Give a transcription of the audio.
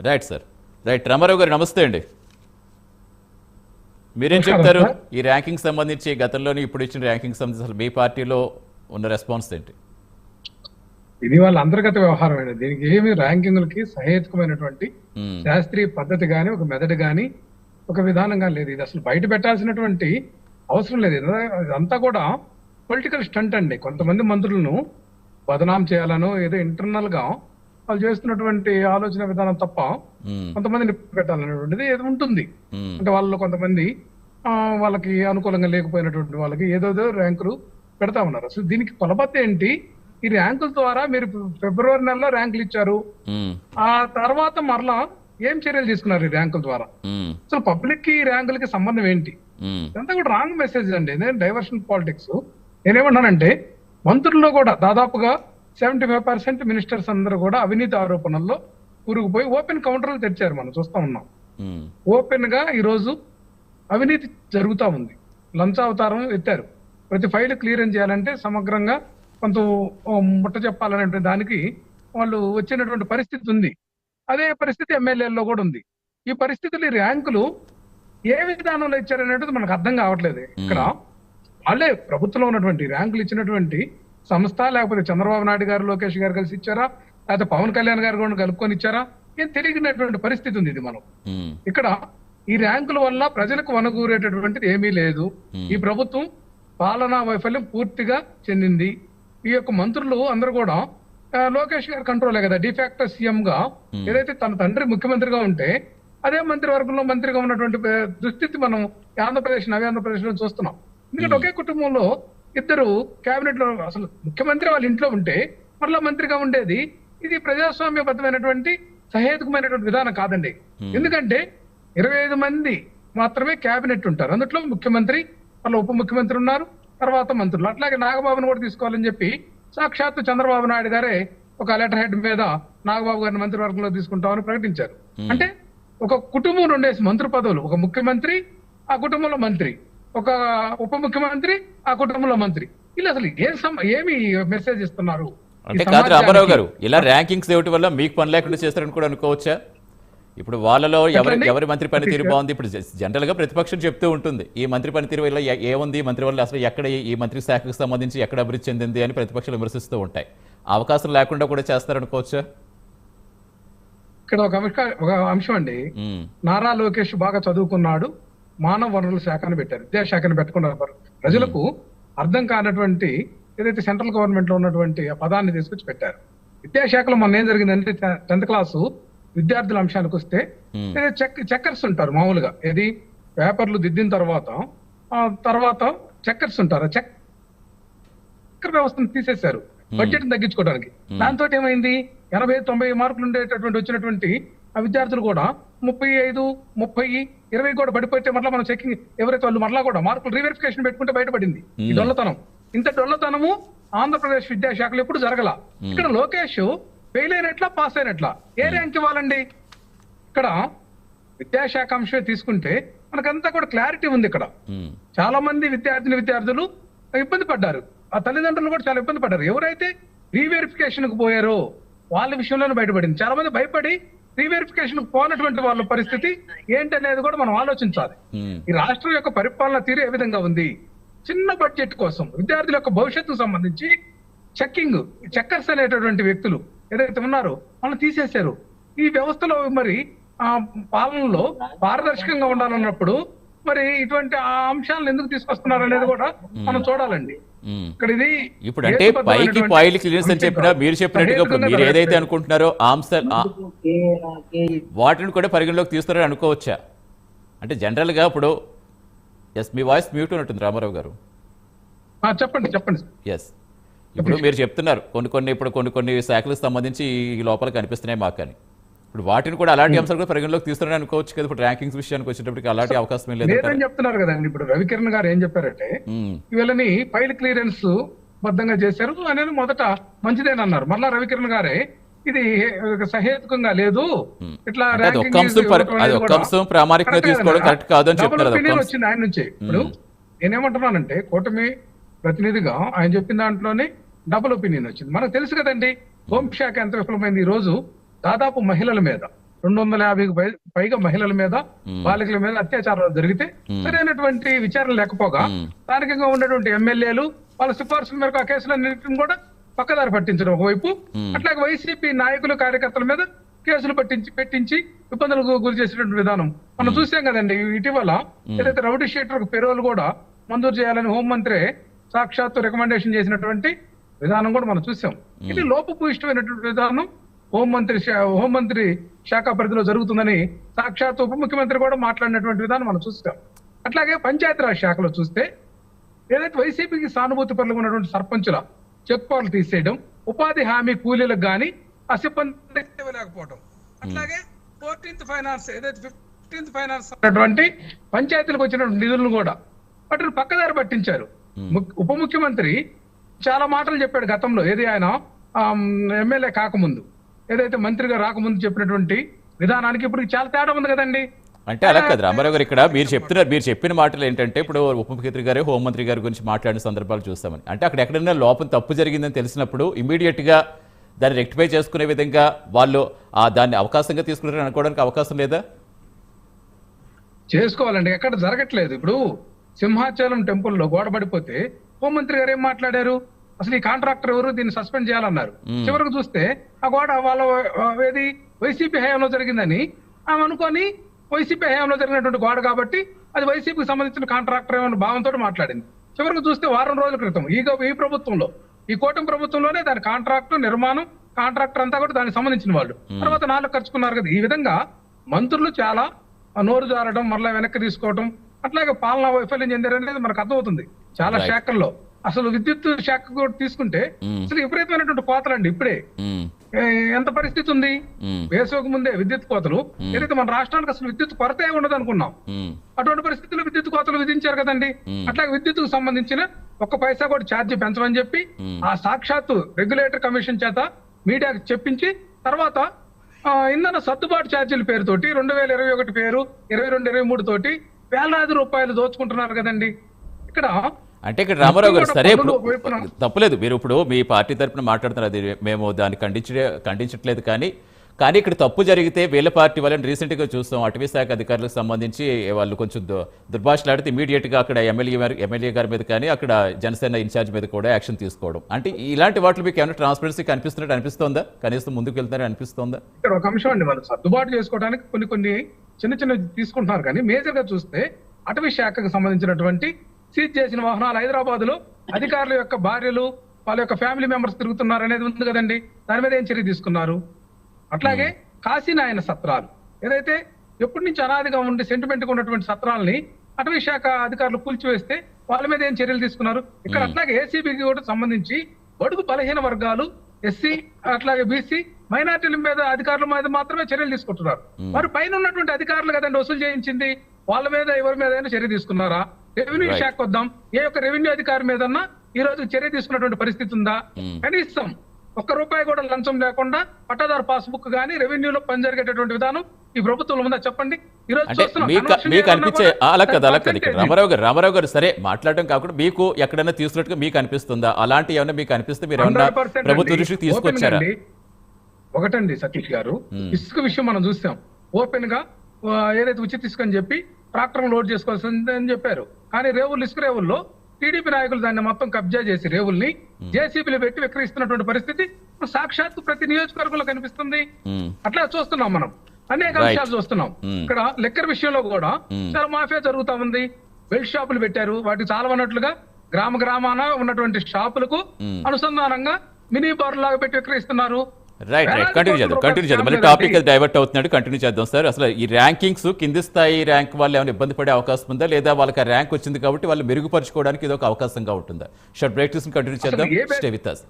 Right sir right Ramarao గారు నమస్తే అండి. మీరేం చెప్తారు. ఈ ర్యాంకింగ్ సంబంధించి గతంలోని ఇప్పుడు ఇచ్చిన ర్యాంకింగ్ సంబంధించి అసలు మీ పార్టీలో ఉన్న రెస్పాన్స్ ఏంటి? ఇది వాళ్ళ అంతర్గత వ్యవహారం అండి. దీనికి ఏమి ర్యాంకింగ్లకి సహేతుకమైనటువంటి మ్మ్. శాస్త్రీయ పద్ధతి గాని ఒక మెథడ్ గాని ఒక విధానం గాని లేదు. ఇది అసలు బయట పెట్టాల్సినటువంటి అవసరం లేదు. ఇది- ఇదంతా కూడా పొలిటికల్ స్టంట్ అండి. కొంతమంది మంత్రులను బదనాం చేయాలనో ఏదో ఇంటర్నల్గా వాళ్ళు చేస్తున్నటువంటి ఆలోచన విధానం తప్ప. కొంతమందిని పెట్టాలనేటువంటిది ఏదో ఉంటుంది. అంటే వాళ్ళలో కొంతమంది వాళ్ళకి అనుకూలంగా లేకపోయినటువంటి వాళ్ళకి ఏదోదో ర్యాంకులు పెడతా ఉన్నారు అసలు దీనికి కొలబత్త ఏంటి ఈ ర్యాంకుల ద్వారా మీరు ఫిబ్రవరి నెలలో ర్యాంకులు ఇచ్చారు. ఆ తర్వాత మరలా ఏం చర్యలు తీసుకున్నారు ఈ ర్యాంకుల ద్వారా. అసలు పబ్లిక్కి ఈ ర్యాంకులకి సంబంధం ఏంటి. ఇదంతా కూడా రాంగ్ మెసేజ్ అండి డైవర్షన్ పాలిటిక్స్ నేనేమన్నానంటే మంత్రుల్లో కూడా దాదాపుగా సెవెంటీ ఫైవ్ పర్సెంట్ మినిస్టర్స్ అందరూ కూడా అవినీతి ఆరోపణల్లో కూరుకుపోయి ఓపెన్ కౌంటర్లు తెచ్చారు మనం చూస్తా ఉన్నాం. ఓపెన్గా ఈ రోజు అవినీతి జరుగుతా ఉంది. లంచ అవతారం ఎత్తారు. ప్రతి ఫైల్ క్లియరెన్స్ చేయాలంటే సమగ్రంగా కొంత ముట్ట చెప్పాలనే దానికి వాళ్ళు వచ్చినటువంటి పరిస్థితి ఉంది. అదే పరిస్థితి ఎమ్మెల్యేల్లో కూడా ఉంది. ఈ పరిస్థితులు ఈ ర్యాంకులు ఏ విధానంలో ఇచ్చారనేది మనకు అర్థం కావట్లేదు. ఇక్కడ వాళ్ళే ప్రభుత్వంలో ఉన్నటువంటి ర్యాంకులు ఇచ్చినటువంటి సంస్థ లేకపోతే చంద్రబాబు నాయుడు గారు లోకేష్ గారు కలిసి ఇచ్చారా? లేకపోతే పవన్ కళ్యాణ్ గారు కూడా కలుపుకొని ఇచ్చారా? ఏం తెలియనటువంటి పరిస్థితి ఉంది ఇది మనం. ఇక్కడ ఈ ర్యాంకుల వల్ల ప్రజలకు వనగూరేటటువంటిది ఏమీ లేదు. ఈ ప్రభుత్వం పాలనా వైఫల్యం పూర్తిగా చెందింది. ఈ యొక్క మంత్రులు అందరూ కూడా లోకేష్ గారి కంట్రోలే కదా. డిఫాక్టో సీఎం గా ఏదైతే తన తండ్రి ముఖ్యమంత్రిగా ఉంటే అదే మంత్రివర్గంలో మంత్రిగా ఉన్నటువంటి దుస్థితి మనం ఆంధ్రప్రదేశ్ నవ్య ఆంధ్రప్రదేశ్లో చూస్తున్నాం. ఎందుకంటే ఒకే కుటుంబంలో ఇద్దరు కేబినెట్లో అసలు ముఖ్యమంత్రి వాళ్ళ ఇంట్లో ఉంటే మరలా మంత్రిగా ఉండేది. ఇది ప్రజాస్వామ్యబద్ధమైనటువంటి సహేతుకమైనటువంటి విధానం కాదండి. ఎందుకంటే ఇరవై ఐదు మంది మాత్రమే కేబినెట్ ఉంటారు. అందులో ముఖ్యమంత్రి వాళ్ళ ఉప ముఖ్యమంత్రి ఉన్నారు తర్వాత మంత్రులు. అట్లాగే నాగబాబును కూడా తీసుకోవాలని చెప్పి సాక్షాత్తు చంద్రబాబు నాయుడు గారే ఒక లెటర్ హెడ్ మీద నాగబాబు గారిని మంత్రివర్గంలో తీసుకుంటామని ప్రకటించారు. అంటే ఒక కుటుంబం ఉండేసి మంత్రి పదవులు. ఒక ముఖ్యమంత్రి ఆ కుటుంబంలో మంత్రి. ఒక ఉప ముఖ్యమంత్రి ఆ కుటుంబంలో మంత్రి. వీళ్ళు అసలు ఏ ఏమి మెసేజ్ ఇస్తున్నారు? అంటే కాదు రామారావు గారు ఇలా ర్యాంకింగ్స్ ఇవ్వటం వల్ల మీకు పని లేకుండా చేస్తారని కూడా అనుకోవచ్చా? ఇప్పుడు వాళ్ళలో ఎవరి. ఎవరి మంత్రి పనితీరు బాగుంది? ఇప్పుడు జనరల్గా ప్రతిపక్షం చెప్తూ ఉంటుంది. ఈ మంత్రి పనితీరు వల్ల ఏముంది మంత్రి వల్ల అసలు ఎక్కడ ఈ- మంత్రి శాఖకు సంబంధించి ఎక్కడ అభివృద్ధి చెందింది అని ప్రతిపక్షాలు విమర్శిస్తూ ఉంటాయి. అవకాశం లేకుండా కూడా చేస్తారనుకోవచ్చా ఇక్కడ ఒక అంశ- ఒక అంశం అండి. నారా లోకేష్ బాగా చదువుకున్నాడు. మానవ వనరుల శాఖను పెట్టారు విద్యాశాఖను పెట్టుకున్నారు. మరి ప్రజలకు అర్థం కానటువంటి ఏదైతే సెంట్రల్ గవర్నమెంట్లో ఉన్నటువంటి ఆ పదాన్ని తీసుకొచ్చి పెట్టారు. విద్యాశాఖలో మొన్న ఏం జరిగిందంటే టెన్త్ క్లాసు విద్యార్థుల అంశానికి వస్తే చెక్ చెక్కర్స్ ఉంటారు మామూలుగా. ఏది పేపర్లు దిద్దిన తర్వాత ఆ తర్వాత చెక్కర్స్ ఉంటారు. ఆ చెక్ చక్కెర వ్యవస్థను తీసేశారు బడ్జెట్ తగ్గించుకోవడానికి. దాంతో ఏమైంది? ఎనభై తొంభై మార్కులు ఉండేటటువంటి వచ్చినటువంటి ఆ విద్యార్థులు కూడా ముప్పై ఐదు ముప్పై ఇరవై కూడా పడిపోతే మరలా మనం చెకింగ్ ఎవరైతే వాళ్ళు మరలా కూడా మార్కులు రీవెరిఫికేషన్ పెట్టుకుంటే బయటపడింది. ఈ డొల్లతనం. ఇంత డొల్లతనము ఆంధ్రప్రదేశ్ విద్యాశాఖలో ఎప్పుడు జరగల. ఇక్కడ లోకేష్ ఫెయిల్ అయినట్లా పాస్ అయినట్లా. ఏ ర్యాంక్ ఇవ్వాలండి? ఇక్కడ విద్యాశాఖ అంశమే తీసుకుంటే మనకంతా కూడా క్లారిటీ ఉంది ఇక్కడ. చాలా మంది విద్యార్థిని విద్యార్థులు ఇబ్బంది పడ్డారు. ఆ తల్లిదండ్రులు కూడా చాలా ఇబ్బంది పడ్డారు. ఎవరైతే రీవెరిఫికేషన్కు పోయారో వాళ్ళ విషయంలోనే బయటపడింది. చాలా మంది భయపడి రీవెరిఫికేషన్ పోనటువంటి వాళ్ళ పరిస్థితి ఏంటనేది కూడా మనం ఆలోచించాలి. ఈ రాష్ట్రం యొక్క పరిపాలన తీరు ఏ విధంగా ఉంది? చిన్న బడ్జెట్ కోసం విద్యార్థుల యొక్క భవిష్యత్తుకు సంబంధించి చెక్కింగ్ చెక్కర్స్ అనేటటువంటి వ్యక్తులు ఏదైతే ఉన్నారో వాళ్ళని తీసేశారు. ఈ వ్యవస్థలో మరి ఆ పాలనలో పారదర్శకంగా ఉండాలన్నప్పుడు మరి ఇటువంటి ఆ అంశాలను ఎందుకు తీసుకొస్తున్నారు అనేది కూడా మనం చూడాలండి. ఇక్కడ ఇది ఇప్పుడు అంటే పైకి పాయిల్ క్లియరెన్స్ అని చెప్పినా మీరు చెప్పినట్టుగా ఇప్పుడు మీరు ఏదైతే. అనుకుంటున్నారో ఆంశాలు వాటిని కూడా పరిగణలోకి తీస్తారని అనుకోవచ్చా? అంటే జనరల్గా ఇప్పుడు ఎస్ మీ వాయిస్ మ్యూట్ ఉన్నట్టుంది రామారావు గారు. చెప్పండి చెప్పండి ఎస్ ఇప్పుడు మీరు చెప్తున్నారు కొన్ని కొన్ని ఇప్పుడు కొన్ని కొన్ని శాఖలకు సంబంధించి ఈ లోపల కనిపిస్తున్నాయి మాకు కానీ ఇప్పుడు వాటిని కూడా అలాంటి అంశాలు కూడా పరిగణలోకి తీస్తున్నారని అనుకోవచ్చు కదా. ఇప్పుడు ర్యాంకింగ్స్ విషయానికి వచ్చేటప్పటికి అలాంటి అవకాశం లేదు లేదని చెప్తున్నారు కదండి ఇప్పుడు రవికిరణ్ గారు ఏం చెప్పారంటే వీళ్ళని ఫైల్ క్లియరెన్స్ బద్దంగా చేశారు అనేది మొదట మంచిదేనన్నారు. మళ్ళా రవికిరణ్ గారే ఇది సహేతుకంగా లేదు. ఇట్లా ప్రామాణికంగా తీసుకోవడం correct కాదు అని చెప్తున్నారు. వచ్చింది ఆయన నుంచి. ఇప్పుడు నేనేమంటున్నానంటే కూటమి ప్రతినిధిగా ఆయన చెప్పిన దాంట్లోనే డబుల్ ఒపీనియన్ వచ్చింది. మనకు తెలుసు కదండి హోంశాఖ ఎంత విఫలమైంది ఈ రోజు దాదాపు మహిళల మీద రెండు వందల యాభైకి పైగా మహిళల మీద బాలికల మీద అత్యాచారాలు జరిగితే సరైనటువంటి విచారణ లేకపోగా స్థానికంగా ఉన్నటువంటి ఎమ్మెల్యేలు వాళ్ళ సిఫార్సుల మేరకు ఆ కేసులన్నింటిని కూడా పక్కదారి పట్టించడం ఒకవైపు. అట్లాగే వైసీపీ నాయకులు కార్యకర్తల మీద కేసులు పట్టించి పెట్టించి ఇబ్బందులకు గురి చేసినటువంటి విధానం. మనం చూసాం కదండి ఇటీవల ఏదైతే రౌడీ షీటర్ పెరోల్ కూడా మంజూరు చేయాలని హోంమంత్రి సాక్షాత్తు రికమెండేషన్ చేసినటువంటి విధానం కూడా మనం చూసాం. ఇది లోపభూయిష్టమైనటువంటి విధానం. హోంమంత్రి హోంమంత్రి శాఖ పరిధిలో జరుగుతుందని సాక్షాత్ ఉప ముఖ్యమంత్రి కూడా మాట్లాడినటువంటి విధానం మనం చూస్తాం. అట్లాగే పంచాయతీరాజ్ శాఖలో చూస్తే ఏదైతే వైసీపీకి సానుభూతి పనులు ఉన్నటువంటి సర్పంచుల చెక్ పవర్లు తీసేయడం ఉపాధి హామీ కూలీలకు గాని ఆ సిబ్బంది ఇవ్వలేకపోవడం అట్లాగే ఫోర్టీన్త్ ఫైనాన్స్ ఏదైతే ఫిఫ్టీన్త్ ఫైనాన్స్ అన్నటువంటి పంచాయతీలకు వచ్చినటువంటి నిధులను కూడా వాటిని పక్కదారి పట్టించారు. ఉప ముఖ్యమంత్రి చాలా మాటలు చెప్పాడు గతంలో. ఏది ఆయన? ఎమ్మెల్యే కాకముందు. ఏదైతే మంత్రిగా రాకముందు చెప్పినటువంటి విధానానికి ఇప్పుడు చాలా తేడా ఉంది కదండి. అంటే అలా కాదు రామారావు గారు ఇక్కడ మీరు చెప్తున్నారు మీరు చెప్పిన మాటలు ఏంటంటే ఇప్పుడు ఉప ముఖ్యమంత్రి గారు హోంమంత్రి గారి గురించి మాట్లాడిన సందర్భాలు చూస్తామని. అంటే అక్కడ ఎక్కడైనా లోపం తప్పు జరిగిందని తెలిసినప్పుడు ఇమీడియట్గా దాన్ని రెక్టిఫై చేసుకునే విధంగా వాళ్ళు ఆ దాన్ని అవకాశంగా తీసుకుంటారని అనుకోవడానికి అవకాశం లేదా? చేసుకోవాలండి ఎక్కడ జరగట్లేదు. ఇప్పుడు సింహాచలం టెంపుల్లో గోడ పడిపోతే హోంమంత్రి గారు ఏం మాట్లాడారు? అసలు ఈ కాంట్రాక్టర్ ఎవరు? దీన్ని సస్పెండ్ చేయాలన్నారు. చివరికి చూస్తే ఆ గోడ వాళ్ళ ఏది వైసీపీ హయాంలో జరిగిందని ఆమె అనుకొని వైసీపీ హయాంలో జరిగినటువంటి గోడ కాబట్టి అది వైసీపీకి సంబంధించిన కాంట్రాక్టర్ ఏమన్న భావంతో మాట్లాడింది. చివరికి చూస్తే వారం రోజుల క్రితం ఈ ఈ ప్రభుత్వంలో ఈ కూటమి ప్రభుత్వంలోనే దాని కాంట్రాక్ట్ నిర్మాణం కాంట్రాక్టర్ అంతా కూడా దానికి సంబంధించిన వాళ్ళు. తర్వాత నాలుగు ఖర్చుకున్నారు కదా. ఈ విధంగా మంత్రులు చాలా నోరు జారడం మరలా వెనక్కి తీసుకోవడం అట్లాగే పాలనా వైఫల్యం చెందారు అనేది మనకు అర్థమవుతుంది. చాలా. శాఖల్లో. అసలు విద్యుత్ శాఖ కూడా తీసుకుంటే అసలు విపరీతమైనటువంటి కోతలండి ఇప్పుడే. ఉమ్, ఏ, ఎంత పరిస్థితి ఉంది? వేసవకు ముందే విద్యుత్ కోతలు. ఏదైతే మన రాష్ట్రానికి అసలు విద్యుత్ కొరతే ఉండదు అనుకున్నాం అటువంటి పరిస్థితుల్లో విద్యుత్ కోతలు విధించారు కదండి. అట్లాగే విద్యుత్కు సంబంధించిన ఒక్క పైసా కూడా ఛార్జీ పెంచమని చెప్పి. ఆ సాక్షాత్తు రెగ్యులేటర్ కమిషన్ చేత మీడియాకి చెప్పించి తర్వాత ఇంధన సర్దుబాటు ఛార్జీల పేరుతోటి రెండు వేల ఇరవై ఒకటి పేరు ఇరవై రెండు ఇరవై మూడు తోటి వేలాది రూపాయలు దోచుకుంటున్నారు కదండి. ఇక్కడ అంటే ఇక్కడ రామారావు గారు సరే ఇప్పుడు తప్పలేదు. మీరు ఇప్పుడు మీ పార్టీ తరపున మాట్లాడుతున్నారు అది మేము దాన్ని ఖండించే ఖండించట్లేదు కానీ కానీ ఇక్కడ తప్పు జరిగితే వీళ్ళ పార్టీ వాళ్ళని రీసెంట్గా చూస్తాం. అటవీ శాఖ అధికారులకు సంబంధించి వాళ్ళు కొంచెం దు- దుర్భాషలాడితే ఇమీడియట్గా అక్కడ ఎమ్మెల్యే గారి- ఎమ్మెల్యే గారి మీద కానీ అక్కడ జనసేన ఇన్ఛార్జ్ మీద కూడా యాక్షన్ తీసుకోవడం. అంటే ఇలాంటి వాటిలో మీకు ఏమైనా ట్రాన్స్పరెన్సీ కనిపిస్తున్నట్టు అనిపిస్తోందా? కనీసం ముందుకు వెళ్తున్నారని అనిపిస్తోందా? ఇక్కడ ఒక అంశం అండి మనం సర్దుబాటు చేసుకోవడానికి కొన్ని కొన్ని చిన్న చిన్న తీసుకుంటున్నారు కానీ మేజర్గా చూస్తే అటవీ శాఖకు సంబంధించినటువంటి సీజ్ చేసిన వాహనాలు హైదరాబాద్లో అధికారుల యొక్క భార్యలు వాళ్ళ యొక్క ఫ్యామిలీ మెంబర్స్ తిరుగుతున్నారు అనేది ఉంది కదండి. దాని మీద ఏం చర్య తీసుకున్నారు? అట్లాగే కాశీనాయన సత్రాలు. ఏదైతే ఎప్పటి నుంచి అనాదిగా ఉండి సెంటిమెంట్గా ఉన్నటువంటి సత్రాలని అటవీ శాఖ అధికారులు కూల్చివేస్తే వాళ్ళ మీద ఏం చర్యలు తీసుకున్నారు? ఇక్కడ అట్లాగే ఏసీబీకి కూడా సంబంధించి బడుగు బలహీన వర్గాలు ఎస్సీ అట్లాగే బీసీ మైనార్టీల మీద అధికారుల మీద మాత్రమే చర్యలు తీసుకుంటున్నారు. మరి పైన ఉన్నటువంటి అధికారులు కదండి వసూలు చేయించింది? వాళ్ళ మీద ఎవరి మీద చర్య తీసుకున్నారా? రెవెన్యూ. శాఖ వద్దాం ఏ ఒక్క రెవెన్యూ అధికారి మీదన్నా ఈ రోజు చర్య తీసుకున్నటువంటి పరిస్థితి ఉందా Hmm. కనీసం ఒక్క రూపాయి కూడా లంచం లేకుండా పట్టాదారు పాస్బుక్ గానీ రెవెన్యూలో పని జరిగేటటువంటి విధానం ఈ ప్రభుత్వంలో ఉందా చెప్పండి ఈ రోజు. మీకు అనిపించే అలా కదా అలా కదా ఇక్కడ. రామారావు గారు రామారావు గారు సరే మాట్లాడడం కాకుండా మీకు ఎక్కడైనా తీసుకున్నట్టుగా మీకు అనిపిస్తుందా అలాంటి ఏమైనా మీకు అనిపిస్తే మీరు ఏమన్నా 100% ప్రభుత్వ. దృష్టికి తీసుకొచ్చారా. ఒకటండి సతీష్ గారు ఇసుక విషయం మనం చూసాం ఓపెన్గా ఏదైతే ఉచిత ఇసుక అని చెప్పి ట్రాక్టర్ లోడ్ చేసుకోవాల్సింది అని చెప్పారు కానీ రేవులు ఇసుక రేవుల్లో టీడీపీ నాయకులు దాన్ని మొత్తం కబ్జా చేసి రేవుల్ని జేసీబీలు పెట్టి విక్రయిస్తున్నటువంటి పరిస్థితి సాక్షాత్తు ప్రతి నియోజకవర్గంలో కనిపిస్తుంది అట్లా చూస్తున్నాం మనం అనేక. అంశాలు చూస్తున్నాం. ఇక్కడ లెక్కర్ విషయంలో కూడా. చాలా మాఫియా జరుగుతా ఉంది బెల్ట్ షాపులు పెట్టారు వాటికి చాలా ఉన్నట్లుగా గ్రామ గ్రామాన ఉన్నటువంటి షాపులకు. అనుసంధానంగా మినీ బార్ లాగా పెట్టి విక్రయిస్తున్నారు రైట్ రైట్ కంటిన్యూ చేద్దాం కంటిన్యూ చేద్దాం. మళ్ళీ టాపిక్ డైవర్ట్ అవుతున్నాడు. కంటిన్యూ చేద్దాం సార్ అసలు ఈ ర్యాంకింగ్స్ కింది స్థాయి ర్యాంక్ వాళ్ళు ఏమైనా ఇబ్బంది పడే అవకాశం ఉందా? లేదా వాళ్ళకి ర్యాంక్ వచ్చింది కాబట్టి వాళ్ళు మెరుగుపరచుకోవడానికి ఇది ఒక అవకాశంగా ఉంటుందా? షార్ట్ బ్రేక్ తీసుకుని కంటిన్యూ చేద్దాం. Stay with us